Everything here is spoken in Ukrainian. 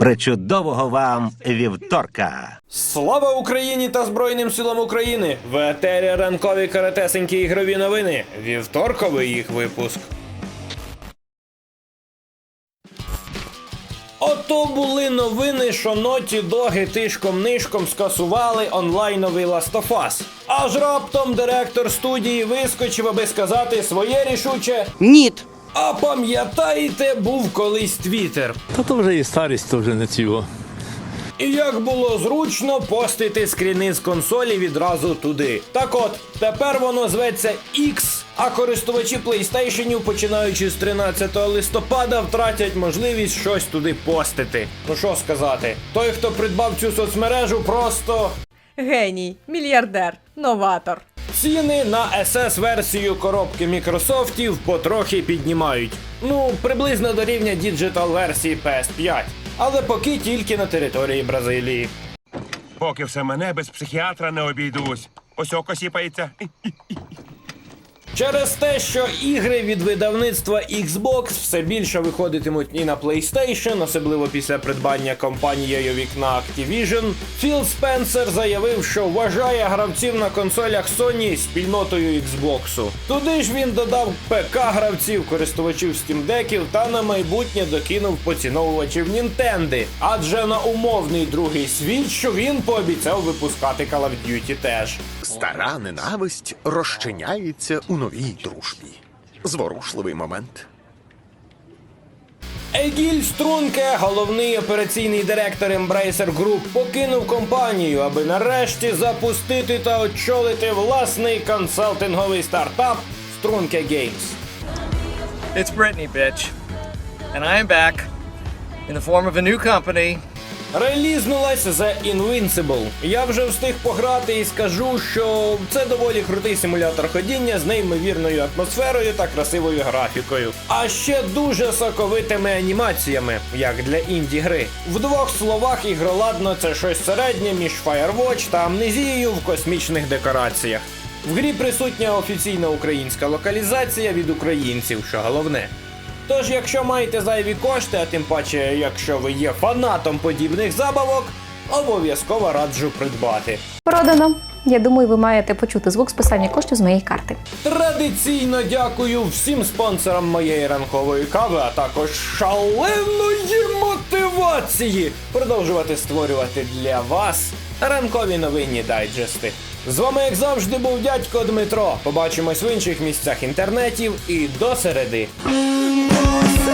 Причудового вам вівторка! Слава Україні та Збройним силам України! В етері ранкові каратесенькі ігрові новини. Вівторковий їх випуск. Ото були новини, що ноті доги тишком нишком скасували онлайновий Last of Us. Аж раптом директор студії вискочив, аби сказати своє рішуче. Ніт. А пам'ятаєте, був колись Твіттер. Та то вже і старість, то вже не цього. І як було зручно постити скріни з консолі відразу туди. Так от, тепер воно зветься X, а користувачі PlayStation, починаючи з 13 листопада, втратять можливість щось туди постити. Ну що сказати, той, хто придбав цю соцмережу, просто. Геній, мільярдер, новатор. Ціни на SS-версію коробки Мікрософтів потрохи піднімають. Ну, приблизно до рівня діджитал версії PS5. Але поки тільки на території Бразилії. Поки все мене без психіатра не обійдусь. Ось око сіпається. Через те, що ігри від видавництва Xbox все більше виходитимуть і на PlayStation, особливо після придбання компанією вікна Activision, Філ Спенсер заявив, що вважає гравців на консолях Sony спільнотою Xbox. Туди ж він додав ПК гравців, користувачів Steam Deckів та на майбутнє докинув поціновувачів Nintendo. Адже на умовний другий світ, що він пообіцяв випускати Call of Duty теж. Стара ненависть розчиняється у новій дружбі. Зворушливий момент. Егіль Струнке, головний операційний директор Embracer Group, покинув компанію, аби нарешті запустити та очолити власний консалтинговий стартап Струнке Games. It's Brittany, bitch. And I am back in the form of a new company. Релізнулась The Invincible. Я вже встиг пограти і скажу, що це доволі крутий симулятор ходіння з неймовірною атмосферою та красивою графікою. А ще дуже соковитими анімаціями, як для інді гри. В двох словах, ігроладно це щось середнє між Firewatch та амнезією в космічних декораціях. В грі присутня офіційна українська локалізація від українців, що головне. Тож, якщо маєте зайві кошти, а тим паче, якщо ви є фанатом подібних забавок, обов'язково раджу придбати. Продано. Я думаю, ви маєте почути звук списання коштів з моєї карти. Традиційно дякую всім спонсорам моєї ранкової кави, а також шаленої мотивації продовжувати створювати для вас ранкові новинні дайджести. З вами, як завжди, був дядько Дмитро. Побачимось в інших місцях інтернетів і до середи. more.